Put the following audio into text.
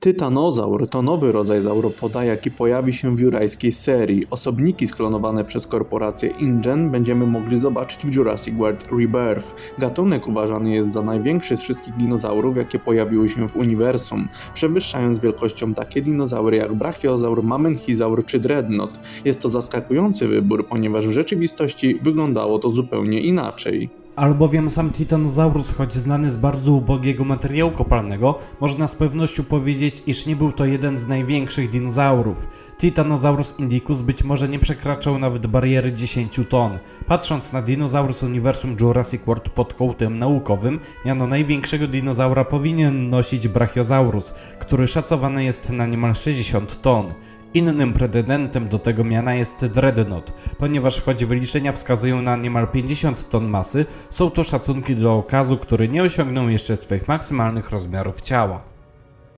Tytanozaur to nowy rodzaj zauropoda, jaki pojawi się w jurajskiej serii. Osobniki sklonowane przez korporację InGen będziemy mogli zobaczyć w Jurassic World Rebirth. Gatunek uważany jest za największy z wszystkich dinozaurów, jakie pojawiły się w uniwersum, przewyższając wielkością takie dinozaury jak Brachiozaur, Mamenchizaur czy Dreadnought. Jest to zaskakujący wybór, ponieważ w rzeczywistości wyglądało to zupełnie inaczej. Albowiem sam Titanosaurus, choć znany z bardzo ubogiego materiału kopalnego, można z pewnością powiedzieć, iż nie był to jeden z największych dinozaurów. Titanosaurus indicus być może nie przekraczał nawet bariery 10 ton. Patrząc na dinozaur z uniwersum Jurassic World pod kątem naukowym, miano największego dinozaura powinien nosić Brachiosaurus, który szacowany jest na niemal 60 ton. Innym pretendentem do tego miana jest Dreadnought, ponieważ choć wyliczenia wskazują na niemal 50 ton masy, są to szacunki do okazu, który nie osiągnął jeszcze swych maksymalnych rozmiarów ciała.